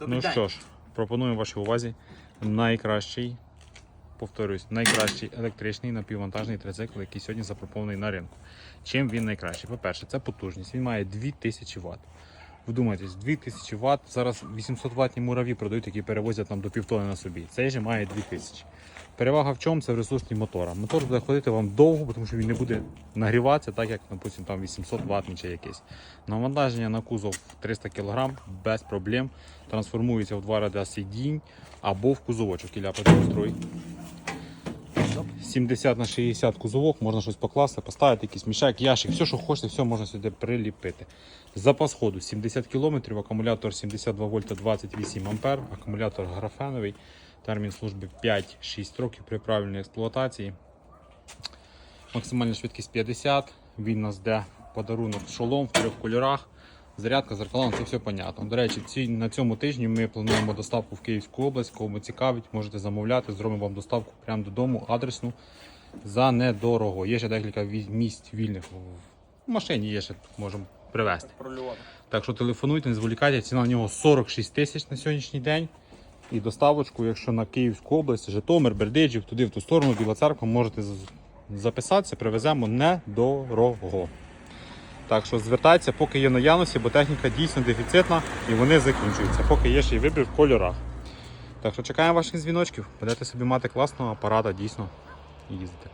Ну що ж, пропоную вашій увазі найкращий, повторюсь, найкращий електричний напіввантажний трицикл, який сьогодні запропонований на ринку. Чим він найкращий? По-перше, це потужність. Він має 2000 Вт. Вдумайтесь, 2000 Вт. Зараз 800 ватні мураві продають, які перевозять нам до півтони на собі. Цей же має 2000. Перевага в чому? Це в ресурсні мотора. Мотор буде ходити вам довго, тому що він не буде нагріватися, так як, допустим, там 800 Вт чи якийсь. Навантаження на кузов 300 кг без проблем. Трансформується в два ряди сидінь або в кузовочок. Ілля продемонструй. 70 на 60 кузовок, можна щось покласти, поставити якийсь мішак, ящик, все, що хочете, все можна сюди приліпити. Запас ходу 70 км, акумулятор 72 вольта 28 ампер, акумулятор графеновий, термін служби 5-6 років при правильній експлуатації. Максимальна швидкість 50, він нас де подарунок шолом в трьох кольорах. Зарядка, зеркала, це все понятно. До речі, ці, на цьому тижні ми плануємо доставку в Київську область. Кому цікавить, можете замовляти, зробимо вам доставку прямо додому, адресну за недорого. Є ще декілька місць вільних в машині, є ще можемо привезти. Так що телефонуйте, не зволікайте. Ціна на нього 46 тисяч на сьогоднішній день. І доставочку, якщо на Київську область, Житомир, Бердичів, туди в ту сторону, Біла Церква, можете записатися, привеземо недорого. Так що звертайтеся, поки є наявності, бо техніка дійсно дефіцитна і вони закінчуються, поки є ще й вибір в кольорах. Так що чекаємо ваших дзвіночків, будете собі мати класного апарата дійсно і їздити.